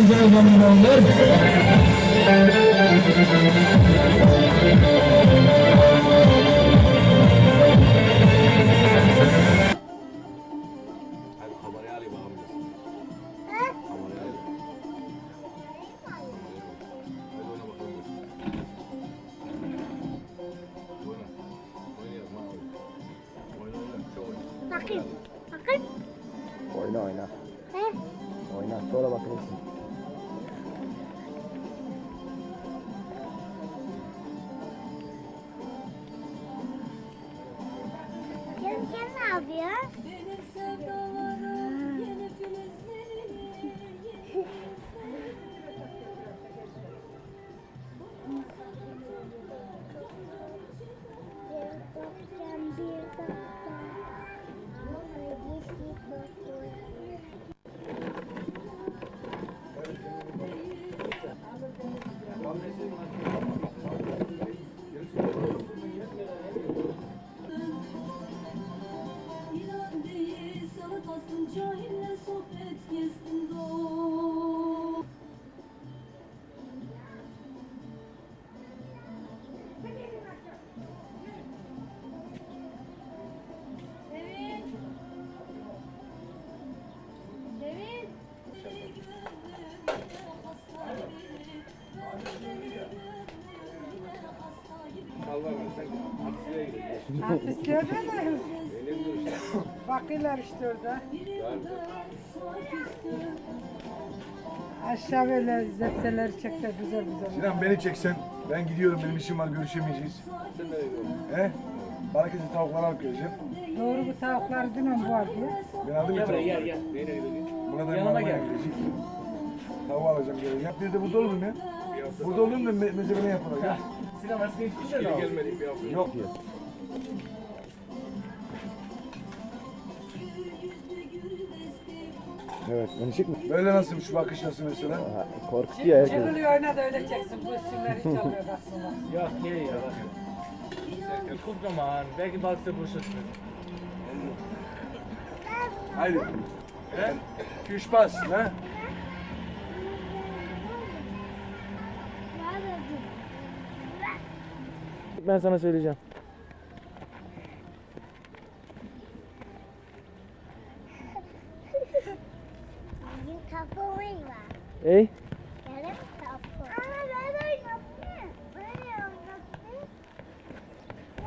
güzel zaman olur. Bakayım. Bakayım. Oyna oyna. He? Oyna sonra bakırsın. よろしくお願いします。De mi? Bakıyorlar işte orada. Aşağı böyle zepseleri çekler güzel güzel. Sinan beni çeksen ben gidiyorum benim işim var görüşemeyeceğiz. Sen nereye gidiyorsun? He? Balıkesir tavukları alıp geleceğim. Doğru bu tavuklar dün bu var diye. Ben aldım ya tavukları. Gel gel. Neyle gidiyorsun? Buna da Yanıma gel. Gelecek. Tavuğu alacağım geleceğim. Bir de burada olurum ya. Burada olurum da me mezebe ne yapılacak? Geri gelmedik bir hafta. Yok ya. Evet beni çekme. Böyle nasıl şu bakış nasıl mesela? Aha, korkutuyor herkes. Çekiliyor oyna da öyle çeksin. Bu üstünleri çalıyor baksınlar. Yok iyi ya. Guck an, welche Box der Busch ist. Haydi. He? Viel Spaß, ne? Ben sana söyleyeceğim. Kapı var. Ey? Yarım kapı. Ama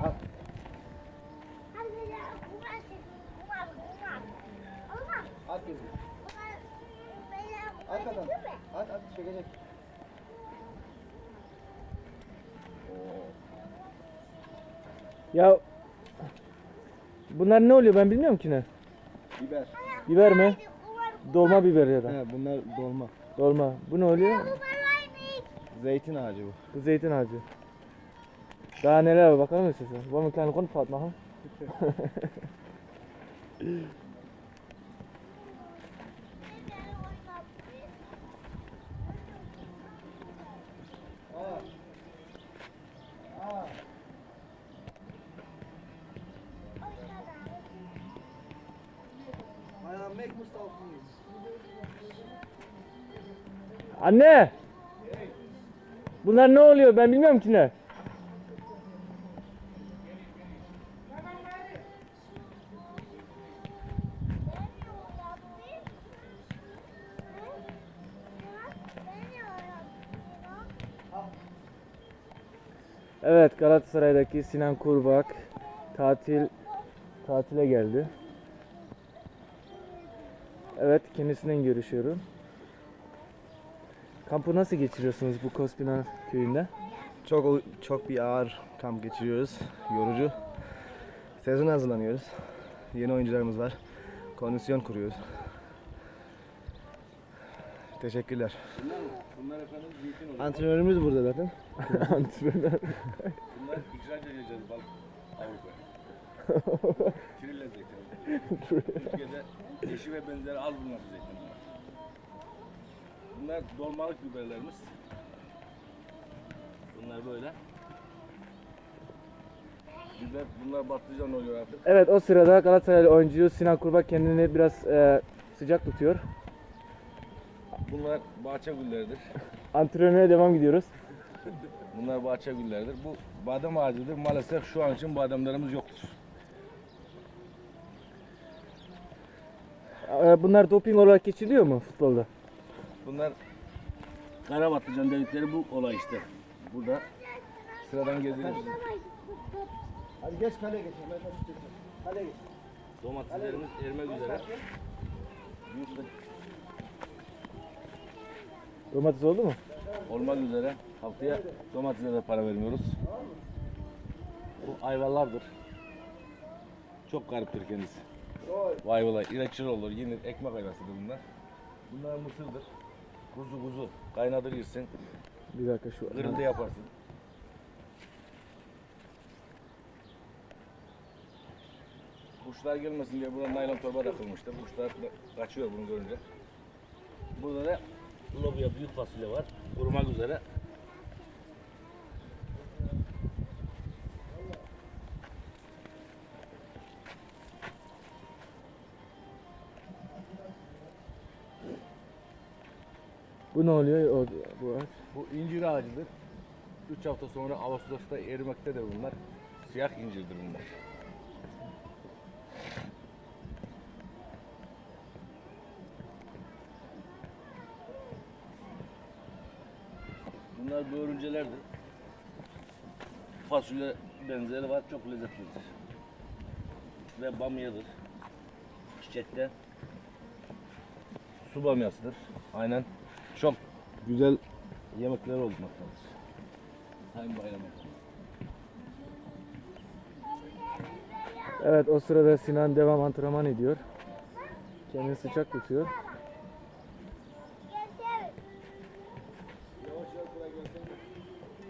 ben. Ben ya, kumar çekin. Kumar, kumar. Olmaz. At gözünü. At adam. At at çekecek. Ya Bunlar ne oluyor ben bilmiyorum ki ne. Biber. Biber mi? Dolma biber ya da. He bunlar dolma. Dolma. Bu ne oluyor? Zeytin ağacı bu. Bu zeytin ağacı. Daha neler var bakalım mı size? Wollen wir eine Anne! Bunlar ne oluyor ben bilmiyorum ki ne. Evet Galatasaray'daki Sinan Kurbak tatil tatile geldi. Evet kendisinden görüşüyorum. Kampı nasıl geçiriyorsunuz bu Kospina köyünde? Çok çok bir ağır kamp geçiriyoruz. Yorucu. Sezon hazırlanıyoruz. Yeni oyuncularımız var. Kondisyon kuruyoruz. Teşekkürler. Antrenörümüz burada zaten. Antrenör. Bunlar ihraç edeceğiz balık Avrupa'ya. Kirille zeytin. Türkiye'de eşi ve benzeri az bunlar zeytinler. Bunlar dolmalık biberlerimiz. Bunlar böyle. Biber, bunlar patlıcan oluyor artık. Evet o sırada Galatasaraylı oyuncu Sinan Kurbak kendini biraz e, sıcak tutuyor. Bunlar bahçe gülleridir. Antrenöre devam gidiyoruz. Bunlar bahçe gülleridir. Bu badem ağacıdır. Maalesef şu an için bademlerimiz yoktur. Bunlar doping olarak geçiliyor mu futbolda? Bunlar kara batıcan dedikleri bu olay işte. Burada sıradan geziyoruz. Hadi geç kaleye geç. Kaleye geç. Domateslerimiz ermek üzere. Domates oldu mu? olmak üzere. Haftaya domatese de para vermiyoruz. Bu ayvalardır. Çok gariptir kendisi. Bu ayvalar ilaçır olur, yenir. Ekmek ayvasıdır bunlar. Bunlar mısırdır. Kuzu kuzu. Kaynadır yersin. Bir dakika şu. Gırıldı yaparsın. Kuşlar gelmesin diye buna naylon torba takılmıştı. Kuşlar kaçıyor bunu görünce. Burada da lobya büyük fasulye var. Kurumak üzere. Bu ne oluyor? O, bu ağaç. Bu incir ağacıdır. 3 hafta sonra Ağustos'ta erimektedir bunlar. Siyah incirdir bunlar. Bunlar börüncelerdir. Fasulye benzeri var, çok lezzetlidir. Ve bamyadır. Çiçekte. Su bamyasıdır. Aynen. Çok güzel yemekler olmaktadır. Sayın Bayram. Evet o sırada Sinan devam antrenman ediyor. Kendini sıcak tutuyor.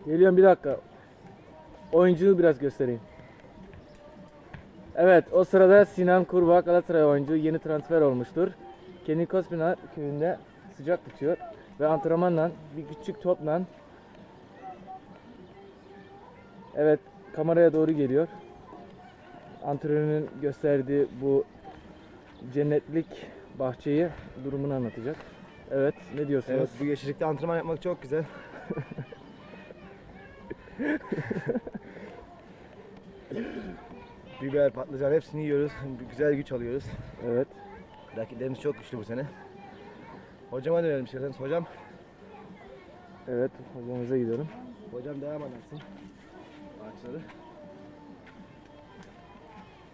Geliyorum bir dakika. Oyuncuyu biraz göstereyim. Evet o sırada Sinan Kurbağ Galatasaray oyuncu yeni transfer olmuştur. Kendi Kospina köyünde sıcak tutuyor ve antrenmanla bir küçük topla Evet kameraya doğru geliyor. Antrenörün gösterdiği bu cennetlik bahçeyi durumunu anlatacak. Evet ne diyorsunuz? Evet bu yeşillikte antrenman yapmak çok güzel. Biber, patlıcan hepsini yiyoruz. Güzel güç alıyoruz. Evet. Rakiplerimiz çok güçlü bu sene. Hocama dönelim isterseniz. Hocam, Evet hocamıza gidiyorum. hocam devam edersin. Ağaçları.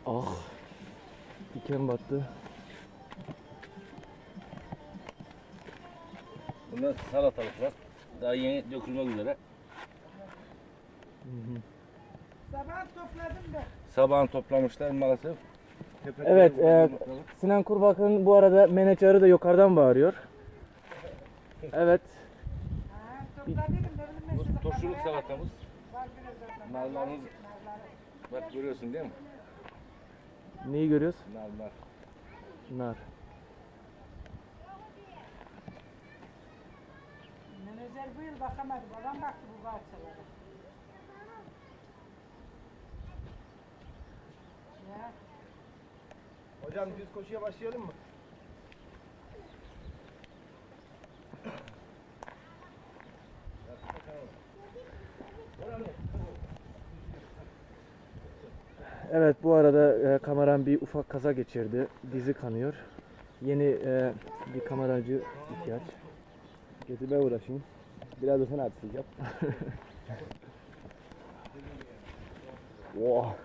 Ah. Diken battı. Bunlar salatalıklar. Daha yeni dökülmek üzere. Sabah topladım da. Sabahın toplamışlar maalesef. Tepede Evet, e. Sinan Kurbak'ın bu arada menajeri de yukarıdan bağırıyor. Evet. Bu turşuluk salatamız. Narlarımız. Bak görüyorsun değil mi? Neyi görüyoruz? Narlar. Nar. Menajer bu yıl bakamadı. Babam baktı bu bahçelere. Ya. Hocam düz koşuya başlayalım mı? Evet bu arada e, kameram bir ufak kaza geçirdi. Dizi kanıyor. Yeni e, bir kameracı ihtiyaç. Getir ben uğraşayım. Biraz da sen artistlik yap. oh.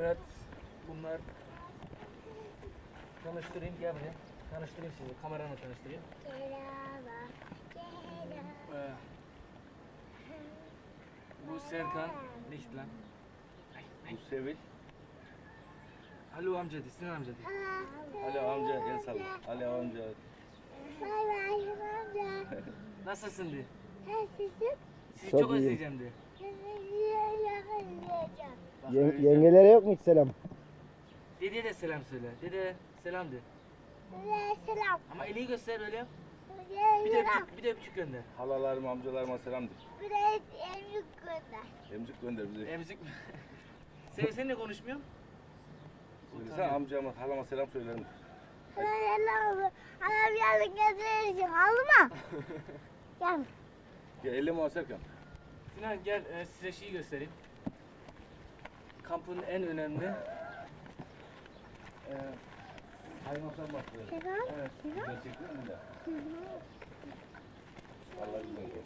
Evet bunlar tanıştırayım gel buraya. Tanıştırayım sizi. Kameranı tanıştırayım. Ee, bu Serkan Lichtlan. Bu Sevil. Alo amca de, Sinan amca de. Ali amca el salla. Ali amca. Bay bay amca. Nasılsın de? Nasılsın? Sizi Çok çok, özleyeceğim de. Sizi yakalayacağım. yengelere yok mu hiç selam? Dedeye de selam söyle. Dede selam de. Dede selam. Ama eli göster böyle. Dede Bir de selam. öpücük, bir de öpücük gönder. Halalarıma, amcalarıma selam de. Bir de emzik gönder. Emcik gönder bize. Emzik mi? Sen seninle konuşmuyorum. Söylesene amcama, halama selam söylerim. Dede selam. Anam yarın getirirsin. Aldı mı? Gel. Ya elimi al Serkan. Sinan gel e, size şeyi göstereyim. Kampın en önemli e, Hayvansan bak böyle. Selam. evet, Güzel çekiyor mu da? Vallahi güzel oldu.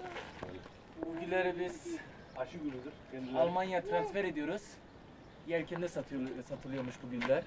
Böyle. bu gülleri biz Aşı gülüdür. Kendileri. Almanya transfer ediyoruz. Yelkende satıyor, satılıyormuş bu güller.